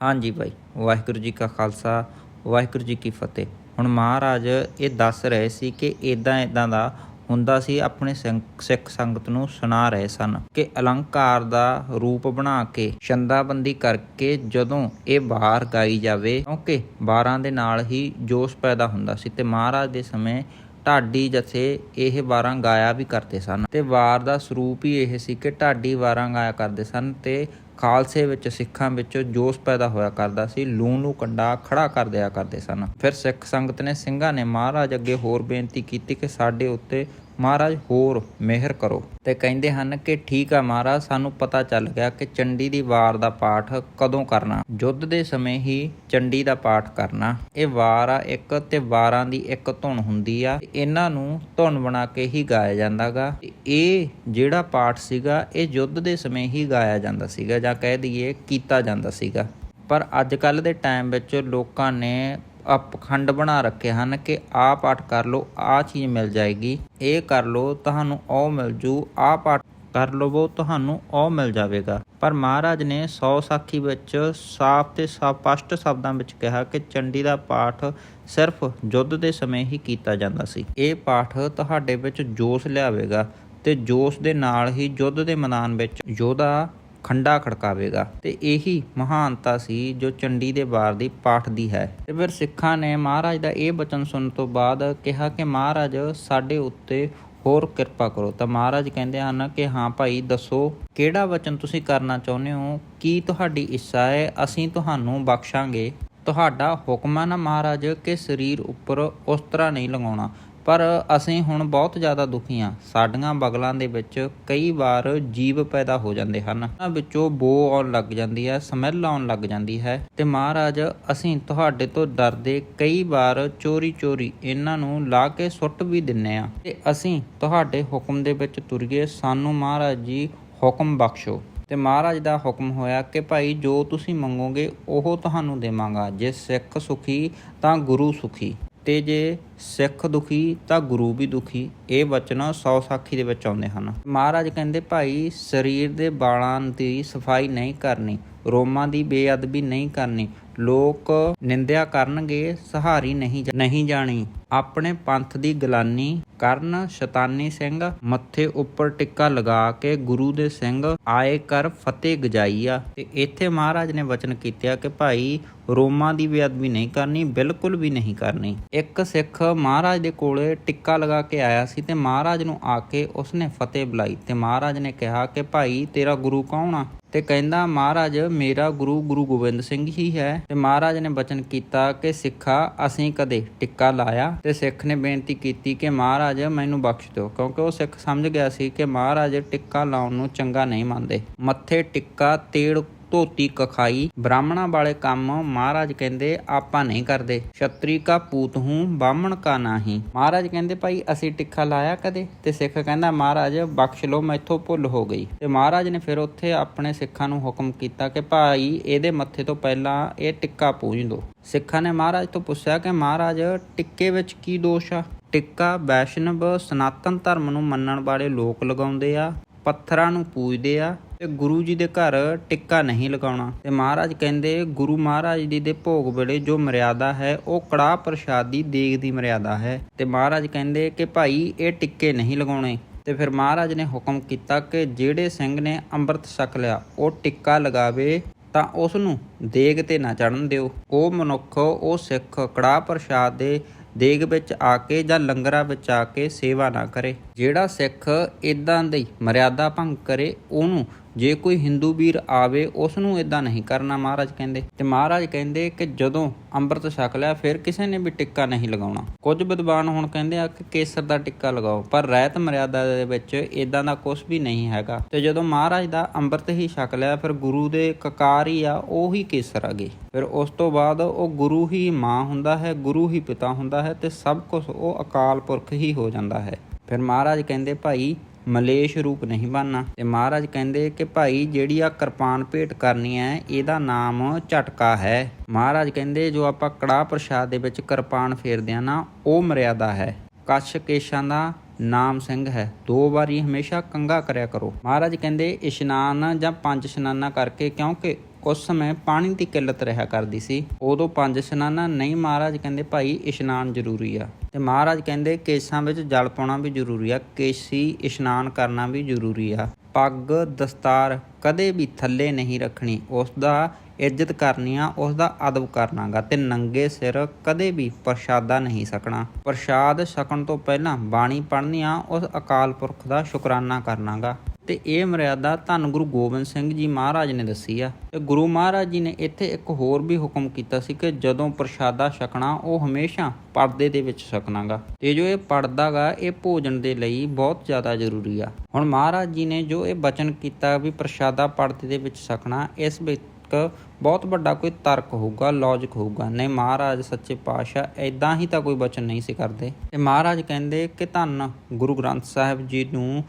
ਹਾਂਜੀ ਭਾਈ, ਵਾਹਿਗੁਰੂ ਜੀ ਕਾ ਖਾਲਸਾ, ਵਾਹਿਗੁਰੂ ਜੀ ਕੀ ਫਤਿਹ। ਹੁਣ ਮਹਾਰਾਜ ਇਹ ਦੱਸ ਰਹੇ ਸੀ ਕਿ ਇਦਾਂ ਇਦਾਂ ਦਾ ਹੁੰਦਾ ਸੀ, ਆਪਣੇ ਸਿੰਘ- ਸਿੱਖ ਸੰਗਤ ਨੂੰ ਸੁਣਾ ਰਹੇ ਸਨ ਕਿ ਅਲੰਕਾਰ ਦਾ ਰੂਪ ਬਣਾ ਕੇ, ਛੰਦਾਬੰਦੀ ਕਰਕੇ ਜਦੋਂ ਇਹ ਬਾਹਰ ਗਾਈ ਜਾਵੇ, ਕਿਉਂਕਿ ਬਾਰਾਂ ਦੇ ਨਾਲ ਹੀ ਜੋਸ਼ ਪੈਦਾ ਹੁੰਦਾ ਸੀ ਤੇ ਮਹਾਰਾਜ ਦੇ ਸਮੇਂ ਢਾਡੀ ਜਥੇ ਇਹ ਵਾਰਾਂ ਗਾਇਆ ਵੀ ਕਰਦੇ ਸਨ ਤੇ ਵਾਰ ਦਾ ਸਰੂਪ ਹੀ ਇਹ ਸੀ ਕਿ ਢਾਡੀ ਵਾਰਾਂ ਗਾਇਆ ਕਰਦੇ ਸਨ ਤੇ ਖਾਲਸੇ ਵਿੱਚ, ਸਿੱਖਾਂ ਵਿੱਚ ਜੋਸ਼ ਪੈਦਾ ਹੋਇਆ ਕਰਦਾ ਸੀ। ਲੂਣ ਨੂੰ ਕੰਡਾ ਖੜਾ ਕਰ ਦਿਆ ਕਰਦੇ ਸਨ। ਫਿਰ ਸਿੱਖ ਸੰਗਤ ਨੇ ਸਿੰਘਾਂ ਨੇ ਮਹਾਰਾਜ ਅੱਗੇ ਹੋਰ ਬੇਨਤੀ ਕੀਤੀ ਕਿ ਸਾਡੇ ਉੱਤੇ ਮਹਾਰਾਜ, ਹੋਰ ਮਿਹਰ ਕਰੋ। ਤੇ ਕਹਿੰਦੇ ਹਨ ਕਿ ਠੀਕ ਆ ਮਹਾਰਾਜ, ਸਾਨੂੰ ਪਤਾ ਚੱਲ ਗਿਆ ਕਿ ਚੰਡੀ ਦੀ ਵਾਰ ਦਾ ਪਾਠ ਕਦੋਂ ਕਰਨਾ। ਯੁੱਧ ਦੇ ਸਮੇਂ ਹੀ ਚੰਡੀ ਦਾ ਪਾਠ ਕਰਨਾ। ਇਹ ਵਾਰ ਆ ਇੱਕ ਤੇ ਵਾਰਾਂ ਦੀ ਇੱਕ ਧੁਨ ਹੁੰਦੀ ਆ। ਇਹਨਾਂ ਨੂੰ ਧੁਨ ਬਣਾ ਕੇ ਹੀ ਗਾਇਆ ਜਾਂਦਾਗਾ। ਤੇ ਇਹ ਜਿਹੜਾ ਪਾਠ ਸੀਗਾ, ਇਹ ਯੁੱਧ ਦੇ ਸਮੇਂ ਹੀ ਗਾਇਆ ਜਾਂਦਾ ਸੀਗਾ ਜਾਂ ਕਹਿ ਦਈਏ ਕੀਤਾ ਜਾਂਦਾ ਸੀਗਾ। ਪਰ ਅੱਜ ਕੱਲ ਦੇ ਟਾਈਮ ਵਿੱਚ ਲੋਕਾਂ ਨੇ ਅਪਖੰਡ ਬਣਾ ਰੱਖੇ ਹਨ ਕਿ ਆਹ ਪਾਠ ਕਰ ਲਓ, ਆਹ ਚੀਜ਼ ਮਿਲ ਜਾਏਗੀ, ਇਹ ਕਰ ਲਓ, ਤੁਹਾਨੂੰ ਉਹ ਮਿਲ ਜੂ, ਆਹ ਪਾਠ ਕਰ ਲਵੋ, ਤੁਹਾਨੂੰ ਉਹ ਮਿਲ ਜਾਵੇਗਾ। ਪਰ ਮਹਾਰਾਜ ਨੇ 100 ਸਾਖੀ ਵਿੱਚ ਸਾਫ਼ ਤੇ ਸਪਸ਼ਟ ਸ਼ਬਦਾਂ ਵਿੱਚ ਕਿਹਾ ਕਿ ਚੰਡੀ ਦਾ ਪਾਠ ਸਿਰਫ ਯੁੱਧ ਦੇ ਸਮੇਂ ਹੀ ਕੀਤਾ ਜਾਂਦਾ ਸੀ। ਇਹ ਪਾਠ ਤੁਹਾਡੇ ਵਿੱਚ ਜੋਸ਼ ਲਿਆਵੇਗਾ ਤੇ ਜੋਸ਼ ਦੇ ਨਾਲ ਹੀ ਯੁੱਧ ਦੇ ਮੈਦਾਨ ਵਿੱਚ ਯੋਧਾ ਖੰਡਾ ਖੜਕਾਵੇਗਾ। ਤੇ ਇਹੀ ਮਹਾਨਤਾ ਸੀ ਜੋ ਚੰਡੀ ਦੇ ਵਾਰ ਦੀ ਪਾਠ ਦੀ ਹੈ। ਤੇ ਫਿਰ ਸਿੱਖਾਂ ਨੇ ਮਹਾਰਾਜ ਦਾ ਇਹ ਬਚਨ ਸੁਣਨ ਤੋਂ ਬਾਅਦ ਕਿਹਾ ਕਿ ਮਹਾਰਾਜ, ਸਾਡੇ ਉੱਤੇ ਹੋਰ ਕਿਰਪਾ ਕਰੋ। ਤਾਂ ਮਹਾਰਾਜ ਕਹਿੰਦੇ ਹਨ ਕਿ ਹਾਂ ਭਾਈ, ਦੱਸੋ ਕਿਹੜਾ ਵਚਨ ਤੁਸੀਂ ਕਰਨਾ ਚਾਹੁੰਦੇ ਹੋ? ਕੀ ਤੁਹਾਡੀ ਇੱਛਾ ਹੈ? ਅਸੀਂ ਤੁਹਾਨੂੰ ਬਖਸ਼ਾਂਗੇ। ਤੁਹਾਡਾ ਹੁਕਮ ਹੈ ਨਾ ਮਹਾਰਾਜ, ਕਿ ਸਰੀਰ ਉੱਪਰ ਉਸ ਤਰ੍ਹਾਂ ਨਹੀਂ ਲਗਾਉਣਾ ਪਰ ਅਸੀਂ ਹੁਣ ਬਹੁਤ ਜ਼ਿਆਦਾ ਦੁਖੀ ਹਾਂ। ਸਾਡੀਆਂ ਬਗਲਾਂ ਦੇ ਵਿੱਚ ਕਈ ਵਾਰ ਜੀਵ ਪੈਦਾ ਹੋ ਜਾਂਦੇ ਹਨ। ਉਹਨਾਂ ਵਿੱਚੋਂ ਬੋ ਆਉਣ ਲੱਗ ਜਾਂਦੀ ਹੈ, ਸਮੈਲ ਆਉਣ ਲੱਗ ਜਾਂਦੀ ਹੈ ਤੇ ਮਹਾਰਾਜ, ਅਸੀਂ ਤੁਹਾਡੇ ਤੋਂ ਡਰਦੇ ਕਈ ਵਾਰ ਚੋਰੀ ਚੋਰੀ ਇਹਨਾਂ ਨੂੰ ਲਾ ਕੇ ਸੁੱਟ ਵੀ ਦਿੰਨੇ ਆ ਤੇ ਅਸੀਂ ਤੁਹਾਡੇ ਹੁਕਮ ਦੇ ਵਿੱਚ ਤੁਰੀਏ। ਸਾਨੂੰ ਮਹਾਰਾਜ ਜੀ ਹੁਕਮ ਬਖਸ਼ੋ। ਤੇ ਮਹਾਰਾਜ ਦਾ ਹੁਕਮ ਹੋਇਆ ਕਿ ਭਾਈ, ਜੋ ਤੁਸੀਂ ਮੰਗੋਗੇ, ਉਹ ਤੁਹਾਨੂੰ ਦੇਵਾਂਗਾ। ਜੇ ਸਿੱਖ ਸੁਖੀ, ਤਾਂ ਗੁਰੂ ਸੁਖੀ। ਤੇ ਜੇ ਸਿੱਖ ਦੁਖੀ ਤਾਂ ਗੁਰੂ ਵੀ ਦੁਖੀ। ਇਹ ਵਚਨ 100 ਸਾਖੀ ਦੇ ਵਿੱਚ ਆਉਂਦੇ ਹਨ। ਮਹਾਰਾਜ ਕਹਿੰਦੇ, ਭਾਈ, ਸਰੀਰ ਦੇ ਵਾਲਾਂ ਦੀ ਸਫ਼ਾਈ ਨਹੀਂ ਕਰਨੀ, ਰੋਮਾਂ ਦੀ ਬੇਅਦਬੀ ਨਹੀਂ ਕਰਨੀ। ਲੋਕ ਨਿੰਦਿਆ ਕਰਨਗੇ, ਸਹਾਰੀ ਨਹੀਂ ਨਹੀਂ ਜਾਣੀ। ਆਪਣੇ ਪੰਥ ਦੀ ਗਲਾਨੀ ਕਰਨ ਸ਼ੈਤਾਨੀ ਸਿੰਘ ਮੱਥੇ ਉੱਪਰ ਟਿੱਕਾ ਲਗਾ ਕੇ ਗੁਰੂ ਦੇ ਸਿੰਘ ਆਏ ਕਰ ਫਤਿਹ ਗਜਾਈਆ। ਤੇ ਇੱਥੇ ਮਹਾਰਾਜ ਨੇ ਵਚਨ ਕੀਤਾ ਕਿ ਭਾਈ, ਰੋਮਾਂ ਦੀ ਬੇਅਦਬੀ ਨਹੀਂ ਕਰਨੀ, ਬਿਲਕੁਲ ਵੀ ਨਹੀਂ ਕਰਨੀ। ਇੱਕ ਸਿੱਖ ਮਹਾਰਾਜ ਦੇ ਕੋਲੇ ਟਿੱਕਾ ਲਗਾ ਕੇ ਆਇਆ ਸੀ ਤੇ ਮਹਾਰਾਜ ਨੂੰ ਆ ਕੇ ਉਸਨੇ ਫਤਿਹ ਬੁਲਾਈ ਤੇ ਮਹਾਰਾਜ ਨੇ ਕਿਹਾ ਕਿ ਭਾਈ, ਤੇਰਾ ਗੁਰੂ ਕੌਣ ਆ? ਤੇ ਕਹਿੰਦਾ, ਮਹਾਰਾਜ, ਮੇਰਾ ਗੁਰੂ ਗੁਰੂ ਗੋਬਿੰਦ ਸਿੰਘ ਹੀ ਹੈ। ਤੇ ਮਹਾਰਾਜ ਨੇ ਬਚਨ ਕੀਤਾ ਕਿ ਸਿੱਖਾ, ਅਸੀਂ ਕਦੇ ਟਿੱਕਾ ਲਾਇਆ ਤੇ ਸਿੱਖ ਨੇ ਬੇਨਤੀ ਕੀਤੀ ਕਿ ਮਹਾਰਾਜ ਮੈਨੂੰ ਬਖਸ਼ ਦਿਓ, ਕਿਉਂਕਿ ਉਹ ਸਿੱਖ ਸਮਝ ਗਿਆ ਸੀ ਕਿ ਮਹਾਰਾਜ ਟਿੱਕਾ ਲਾਉਣ ਨੂੰ ਚੰਗਾ ਨਹੀਂ ਮੰਨਦੇ। ਮੱਥੇ ਟਿੱਕਾ, ਤੇੜ ਧੋਤੀ ਕਖਾਈ ਬ੍ਰਾਹਮਣਾਂ ਵਾਲੇ ਕੰਮ ਮਹਾਰਾਜ ਕਹਿੰਦੇ ਆਪਾਂ ਨਹੀਂ ਕਰਦੇ। ਛਤਰੀ ਕਾ ਪੂਤ ਹੂੰ, ਬਾਹਮਣ ਕਾ ਨਹੀਂ। ਮਹਾਰਾਜ ਕਹਿੰਦੇ, ਭਾਈ, ਅਸੀਂ ਟਿੱਖਾ ਲਾਇਆ ਕਦੇ? ਤੇ ਸਿੱਖ ਕਹਿੰਦਾ, ਮਹਾਰਾਜ, ਬਖਸ਼ ਲਓ, ਮੈਥੋਂ ਭੁੱਲ ਹੋ ਗਈ। ਤੇ ਮਹਾਰਾਜ ਨੇ ਫਿਰ ਉੱਥੇ ਆਪਣੇ ਸਿੱਖਾਂ ਨੂੰ ਹੁਕਮ ਕੀਤਾ ਕਿ, ਭਾਈ, ਇਹਦੇ ਮੱਥੇ ਤੋਂ ਪਹਿਲਾਂ ਇਹ ਟਿੱਕਾ ਪੂਜ ਦੋ। ਸਿੱਖਾਂ ਨੇ ਮਹਾਰਾਜ ਤੋਂ ਪੁੱਛਿਆ ਕਿ, ਮਹਾਰਾਜ, ਟਿੱਕੇ ਵਿੱਚ ਕੀ ਦੋਸ਼ ਆ? ਟਿੱਕਾ ਵੈਸ਼ਨਵ ਸਨਾਤਨ ਧਰਮ ਨੂੰ ਮੰਨਣ ਵਾਲੇ ਲੋਕ ਲਗਾਉਂਦੇ ਆ ਪੱਥਰਾਂ ਨੂੰ ਪੂਜਦੇ ਆ ਤੇ ਗੁਰੂ ਜੀ ਦੇ ਘਰ ਟਿੱਕਾ ਨਹੀਂ ਲਗਾਉਣਾ। ਤੇ ਮਹਾਰਾਜ ਕਹਿੰਦੇ, ਗੁਰੂ ਮਹਾਰਾਜ ਜੀ ਦੇ ਭੋਗ ਵੇਲੇ ਜੋ ਮਰਿਆਦਾ ਹੈ, ਉਹ ਕੜਾਹ ਪ੍ਰਸ਼ਾਦ ਦੀ ਦੇਗ ਦੀ ਮਰਿਆਦਾ ਹੈ। ਤੇ ਮਹਾਰਾਜ ਕਹਿੰਦੇ ਕਿ ਭਾਈ, ਇਹ ਟਿੱਕੇ ਨਹੀਂ ਲਗਾਉਣੇ। ਤੇ ਫਿਰ ਮਹਾਰਾਜ ਨੇ ਹੁਕਮ ਕੀਤਾ ਕਿ ਜਿਹੜੇ ਸਿੰਘ ਨੇ ਅੰਮ੍ਰਿਤ ਛਕ ਲਿਆ, ਉਹ ਟਿੱਕਾ ਲਗਾਵੇ, ਤਾਂ ਉਸ ਨੂੰ ਦੇਗ ਤੇ ਨਾ ਚੜਨ ਦਿਓ। ਉਹ ਮਨੁੱਖ, ਉਹ ਸਿੱਖ ਕੜਾਹ ਪ੍ਰਸ਼ਾਦ ਦੇ ਦੇਗ ਵਿੱਚ ਆ ਕੇ ਜਾਂ ਲੰਗਰਾਂ ਵਿੱਚ ਆ ਕੇ ਸੇਵਾ ਨਾ ਕਰੇ। ਜਿਹੜਾ ਸਿੱਖ ਇਦਾਂ ਦੀ ਮਰਿਆਦਾ ਭੰਗ ਕਰੇ, ਉਹਨੂੰ ਜੇ ਕੋਈ ਹਿੰਦੂ ਵੀਰ ਆਵੇ ਉਸ ਨੂੰ ਇਦਾਂ ਨਹੀਂ ਕਰਨਾ ਮਹਾਰਾਜ ਕਹਿੰਦੇ। ਤੇ ਮਹਾਰਾਜ ਕਹਿੰਦੇ ਕਿ ਜਦੋਂ ਅੰਮ੍ਰਿਤ ਛਕ ਲਿਆ, ਫਿਰ ਕਿਸੇ ਨੇ ਵੀ ਟਿੱਕਾ ਨਹੀਂ ਲਗਾਉਣਾ। ਕੁਝ ਵਿਦਵਾਨ ਹੁਣ ਕਹਿੰਦੇ ਆ ਕਿ ਕੇਸਰ ਦਾ ਟਿੱਕਾ ਲਗਾਓ, ਪਰ ਰਹਿਤ ਮਰਿਆਦਾ ਦੇ ਵਿੱਚ ਇਦਾਂ ਦਾ ਕੁਝ ਵੀ ਨਹੀਂ ਹੈਗਾ। ਤੇ ਜਦੋਂ ਮਹਾਰਾਜ ਦਾ ਅੰਮ੍ਰਿਤ ਹੀ ਛਕ ਲਿਆ, ਫਿਰ ਗੁਰੂ ਦੇ ਕਕਾਰ ਹੀ ਆ, ਉਹ ਹੀ ਕੇਸਰ ਆ ਗਏ। ਫਿਰ ਉਸ ਤੋਂ ਬਾਅਦ ਉਹ ਗੁਰੂ ਹੀ ਮਾਂ ਹੁੰਦਾ ਹੈ, ਗੁਰੂ ਹੀ ਪਿਤਾ ਹੁੰਦਾ ਹੈ, ਤੇ ਸਭ ਕੁਝ ਉਹ ਅਕਾਲ ਪੁਰਖ ਹੀ ਹੋ ਜਾਂਦਾ ਹੈ। ਫਿਰ ਮਹਾਰਾਜ ਕਹਿੰਦੇ, ਭਾਈ ਮਲੇਸ਼ ਰੂਪ ਨਹੀਂ ਬਣਨਾ। ਤੇ ਮਹਾਰਾਜ ਕਹਿੰਦੇ ਕਿ ਭਾਈ ਜਿਹੜੀ ਆ ਕਿਰਪਾਨ ਭੇਟ ਕਰਨੀ ਹੈ, ਇਹਦਾ ਨਾਮ ਝਟਕਾ ਹੈ। ਮਹਾਰਾਜ ਕਹਿੰਦੇ ਜੋ ਆਪਾਂ ਕੜਾਹ ਪ੍ਰਸ਼ਾਦ ਦੇ ਵਿੱਚ ਕਿਰਪਾਨ ਫੇਰਦੇ ਆ ਨਾ, ਉਹ ਮਰਿਆਦਾ ਹੈ। ਕਛ ਕੇਸ਼ਾਂ ਦਾ ਨਾਮ ਸਿੰਘ ਹੈ। ਦੋ ਵਾਰੀ ਹਮੇਸ਼ਾ ਕੰਗਾ ਕਰਿਆ ਕਰੋ। ਮਹਾਰਾਜ ਕਹਿੰਦੇ ਇਸ਼ਨਾਨ ਜਾਂ ਪੰਜ ਇਸ਼ਨਾਨਾਂ ਕਰਕੇ ਕਿਉਂਕਿ ਉਸ ਸਮੇਂ ਪਾਣੀ ਦੀ ਕਿੱਲਤ ਰਿਹਾ ਕਰਦੀ ਸੀ। ਉਦੋਂ ਪੰਜ ਇਸ਼ਨਾਨਾਂ ਨਹੀਂ ਮਹਾਰਾਜ ਕਹਿੰਦੇ, ਭਾਈ, ਇਸ਼ਨਾਨ ਜ਼ਰੂਰੀ ਆ। ਤੇ ਮਹਾਰਾਜ ਕਹਿੰਦੇ, ਕੇਸਾਂ ਵਿੱਚ ਜਲ ਪਾਉਣਾ ਵੀ ਜ਼ਰੂਰੀ ਆ, ਕੇਸੀ ਇਸ਼ਨਾਨ ਕਰਨਾ ਵੀ ਜ਼ਰੂਰੀ ਆ। ਪੱਗ, ਦਸਤਾਰ ਕਦੇ ਵੀ ਥੱਲੇ ਨਹੀਂ ਰੱਖਣੀ। ਉਸ ਦਾ ਇੱਜ਼ਤ ਕਰਨੀ ਆ, ਉਸ ਦਾ ਅਦਬ ਕਰਨਾਗਾ ਤੇ ਨੰਗੇ ਸਿਰ ਕਦੇ ਵੀ ਪ੍ਰਸ਼ਾਦਾ ਨਹੀਂ ਸਕਣਾ। ਪ੍ਰਸ਼ਾਦ ਛਕਣ ਤੋਂ ਪਹਿਲਾਂ ਬਾਣੀ ਪੜ੍ਹਨੀ ਆ, ਉਸ ਅਕਾਲ ਪੁਰਖ ਦਾ ਸ਼ੁਕਰਾਨਾ ਕਰਨਾਗਾ ਤੇ ਇਹ ਮਰਿਆਦਾ ਧੰਨ ਗੁਰੂ ਗੋਬਿੰਦ ਸਿੰਘ ਜੀ ਮਹਾਰਾਜ ਨੇ ਦੱਸੀ ਆ। ਤੇ ਗੁਰੂ ਮਹਾਰਾਜ ਜੀ ਨੇ ਇੱਥੇ ਇੱਕ ਹੋਰ ਵੀ ਹੁਕਮ ਕੀਤਾ ਸੀ ਕਿ ਜਦੋਂ ਪ੍ਰਸ਼ਾਦਾ ਛਕਣਾ, ਉਹ ਹਮੇਸ਼ਾ ਪਰਦੇ ਦੇ ਵਿੱਚ ਛਕਣਾਗਾ। ਤੇ ਜੋ ਇਹ ਪਰਦਾਗਾ ਇਹ ਭੋਜਨ ਦੇ ਲਈ ਬਹੁਤ ਜ਼ਿਆਦਾ ਜ਼ਰੂਰੀ ਆ। ਹੁਣ ਮਹਾਰਾਜ ਜੀ ਨੇ ਜੋ ਇਹ ਬਚਨ ਕੀਤਾ ਵੀ ਪ੍ਰਸ਼ਾਦਾ ਪਰਦੇ ਦੇ ਵਿੱਚ ਛਕਣਾ, ਇਸ ਵਿੱਚ ਇੱਕ ਬਹੁਤ ਵੱਡਾ ਕੋਈ ਤਰਕ ਹੋਊਗਾ ਲੌਜਿਕ ਹੋਊਗਾ। ਨਹੀਂ, ਮਹਾਰਾਜ ਸੱਚੇ ਪਾਤਸ਼ਾਹ ਐਦਾਂ ਹੀ ਤਾਂ ਕੋਈ ਬਚਨ ਨਹੀਂ ਸੀ ਕਰਦੇ। ਤੇ ਮਹਾਰਾਜ ਕਹਿੰਦੇ ਕਿ ਧੰਨ ਗੁਰੂ ਗ੍ਰੰਥ ਸਾਹਿਬ ਜੀ ਨੂੰ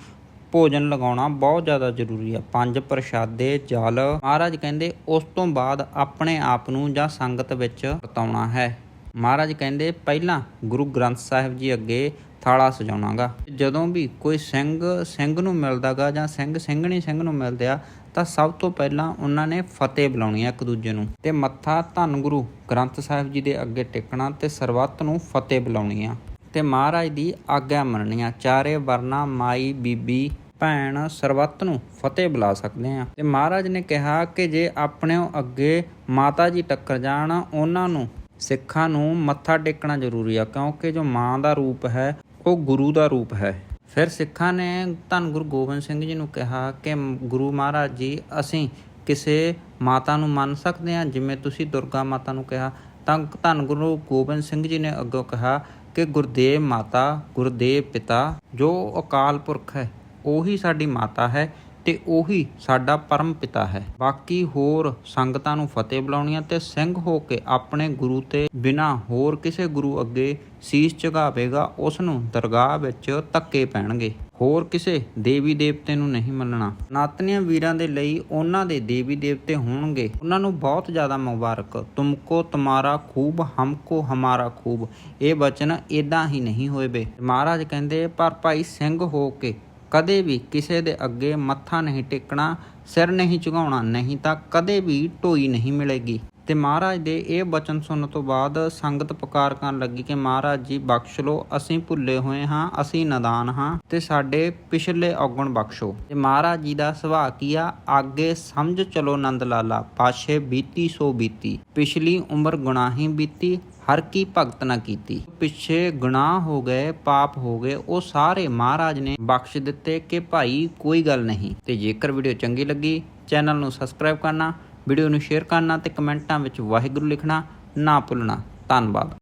ਭੋਜਨ ਲਗਾਉਣਾ ਬਹੁਤ ਜ਼ਿਆਦਾ ਜ਼ਰੂਰੀ ਆ। ਪੰਜ ਪ੍ਰਸ਼ਾਦੇ, ਜਲ। ਮਹਾਰਾਜ ਕਹਿੰਦੇ ਉਸ ਤੋਂ ਬਾਅਦ ਆਪਣੇ ਆਪ ਨੂੰ ਜਾਂ ਸੰਗਤ ਵਿੱਚ ਵਰਤਾਉਣਾ ਹੈ। ਮਹਾਰਾਜ ਕਹਿੰਦੇ ਪਹਿਲਾਂ ਗੁਰੂ ਗ੍ਰੰਥ ਸਾਹਿਬ ਜੀ ਅੱਗੇ ਥਾਲਾ ਸਜਾਉਣਾਗਾ। ਜਦੋਂ ਵੀ ਕੋਈ ਸਿੰਘ ਸਿੰਘ ਨੂੰ ਮਿਲਦਾਗਾ ਜਾਂ ਸਿੰਘ ਸਿੰਘਣੀ ਸਿੰਘ ਨੂੰ ਮਿਲਦੇ ਆ ਤਾਂ ਸਭ ਤੋਂ ਪਹਿਲਾਂ ਉਹਨਾਂ ਨੇ ਫਤਿਹ ਬੁਲਾਉਣੀ ਆ ਇੱਕ ਦੂਜੇ ਨੂੰ। ਤੇ ਮੱਥਾ ਧੰਨ ਗੁਰੂ ਗ੍ਰੰਥ ਸਾਹਿਬ ਜੀ ਦੇ ਅੱਗੇ ਟੇਕਣਾ ਤੇ ਸਰਬੱਤ ਨੂੰ ਫਤਿਹ ਬੁਲਾਉਣੀ ਆ। ਤੇ ਮਹਾਰਾਜ ਦੀ ਆਗਿਆ ਮੰਨਣੀ ਆ। ਚਾਰੇ ਵਰਨਾ ਮਾਈ ਬੀਬੀ ਭੈਣ ਸਰਬੱਤ ਨੂੰ ਫਤਿਹ ਬੁਲਾ ਸਕਦੇ ਆ। ਤੇ ਮਹਾਰਾਜ ਨੇ ਕਿਹਾ ਕਿ ਜੇ ਆਪਣੇ ਅੱਗੇ ਮਾਤਾ ਜੀ ਟੱਕਰ ਜਾਣ, ਉਹਨਾਂ ਨੂੰ ਸਿੱਖਾਂ ਨੂੰ ਮੱਥਾ ਟੇਕਣਾ ਜ਼ਰੂਰੀ ਆ, ਕਿਉਂਕਿ ਜੋ ਮਾਂ ਦਾ ਰੂਪ ਹੈ, ਉਹ ਗੁਰੂ ਦਾ ਰੂਪ ਹੈ। ਫਿਰ ਸਿੱਖਾਂ ਨੇ ਧੰਨ ਗੁਰੂ ਗੋਬਿੰਦ ਸਿੰਘ ਜੀ ਨੂੰ ਕਿਹਾ ਕਿ ਗੁਰੂ ਮਹਾਰਾਜ ਜੀ, ਅਸੀਂ ਕਿਸੇ ਮਾਤਾ ਨੂੰ ਮੰਨ ਸਕਦੇ ਹਾਂ ਜਿਵੇਂ ਤੁਸੀਂ ਦੁਰਗਾ ਮਾਤਾ ਨੂੰ ਕਿਹਾ, ਤਾਂ ਧੰਨ ਗੁਰੂ ਗੋਬਿੰਦ ਸਿੰਘ ਜੀ ਨੇ ਅੱਗੋਂ ਕਿਹਾ ਕਿ ਗੁਰਦੇਵ ਮਾਤਾ, ਗੁਰਦੇਵ ਪਿਤਾ, ਜੋ ਅਕਾਲ ਪੁਰਖ ਹੈ, ਉਹੀ ਸਾਡੀ ਮਾਤਾ ਹੈ ਤੇ ਉਹੀ ਸਾਡਾ ਪਰਮ ਪਿਤਾ ਹੈ। ਬਾਕੀ ਹੋਰ ਸੰਗਤਾਂ ਨੂੰ ਫਤਿਹ ਬੁਲਾਉਣੀਆਂ ਤੇ ਸਿੰਘ ਹੋ ਕੇ ਆਪਣੇ ਗੁਰੂ ਤੇ ਬਿਨਾ ਹੋਰ ਕਿਸੇ ਗੁਰੂ ਅੱਗੇ ਸੀਸ ਝੁਕਾਵੇਗਾ, ਉਸ ਨੂੰ ਦਰਗਾਹ ਵਿੱਚ ਧੱਕੇ ਪੈਣਗੇ। ਹੋਰ ਕਿਸੇ ਦੇਵੀ ਦੇਵਤੇ ਨੂੰ ਨਹੀਂ ਮੰਨਣਾ। ਨਾਤਨੀਆਂ ਵੀਰਾਂ ਦੇ ਲਈ ਉਹਨਾਂ ਦੇ ਦੇਵੀ ਦੇਵਤੇ ਹੋਣਗੇ। ਉਹਨਾਂ ਨੂੰ ਬਹੁਤ ਜ਼ਿਆਦਾ ਮੁਬਾਰਕ। ਤੁਮਕੋ ਤੁਮਾਰਾ ਖੂਬ, ਹਮਕੋ ਹਮਾਰਾ ਖੂਬ। ਇਹ ਬਚਨ ਇਦਾਂ ਹੀ ਨਹੀਂ ਹੋਏਵੇ। ਮਹਾਰਾਜ ਕਹਿੰਦੇ, ਪਰ ਭਾਈ ਸਿੰਘ ਹੋ ਕੇ ਕਦੇ ਵੀ ਕਿਸੇ ਦੇ ਅੱਗੇ ਮੱਥਾ ਨਹੀਂ ਟੇਕਣਾ, ਸਿਰ ਨਹੀਂ ਝੁਕਾਉਣਾ, ਨਹੀਂ ਤਾਂ ਕਦੇ ਵੀ ਢੋਈ ਨਹੀਂ ਮਿਲੇਗੀ। ਤੇ ਮਹਾਰਾਜ ਦੇ ਇਹ ਬਚਨ ਸੁਣਨ ਤੋਂ ਬਾਅਦ ਸੰਗਤ ਪੁਕਾਰ ਕਰਨ ਲੱਗੀ ਕਿ ਮਹਾਰਾਜ ਜੀ, ਬਖਸ਼ ਲਓ, ਅਸੀਂ ਭੁੱਲੇ ਹੋਏ ਹਾਂ, ਅਸੀਂ ਨਦਾਨ ਹਾਂ ਤੇ ਸਾਡੇ ਪਿਛਲੇ ਔਗਣ ਬਖਸ਼ੋ। ਤੇ ਮਹਾਰਾਜ ਜੀ ਦਾ ਸੁਭਾਅ ਕੀ ਆ? ਅੱਗੇ ਸਮਝ ਚਲੋ ਨੰਦ ਲਾਲਾ, ਪਾਛੇ ਬੀਤੀ ਸੋ ਬੀਤੀ, ਪਿਛਲੀ ਉਮਰ ਗੁਨਾਹੀ ਬੀਤੀ, ਹਰ ਕੀ ਭਗਤ ਨਾ ਕੀਤੀ। ਪਿੱਛੇ ਗੁਨਾਹ ਹੋ ਗਏ, ਪਾਪ ਹੋ ਗਏ, ਉਹ ਸਾਰੇ ਮਹਾਰਾਜ ਨੇ ਬਖਸ਼ ਦਿੱਤੇ ਕਿ ਭਾਈ ਕੋਈ ਗੱਲ ਨਹੀਂ। ਤੇ ਜੇਕਰ ਵੀਡੀਓ ਚੰਗੀ ਲੱਗੀ, ਚੈਨਲ ਨੂੰ ਸਬਸਕ੍ਰਾਈਬ ਕਰਨਾ ਵੀਡੀਓ ਨੂੰ ਸ਼ੇਅਰ ਕਰਨਾ ਤੇ ਕਮੈਂਟਾਂ ਵਿੱਚ ਵਾਹਿਗੁਰੂ ਲਿਖਣਾ ਨਾ ਭੁੱਲਣਾ। ਧੰਨਵਾਦ।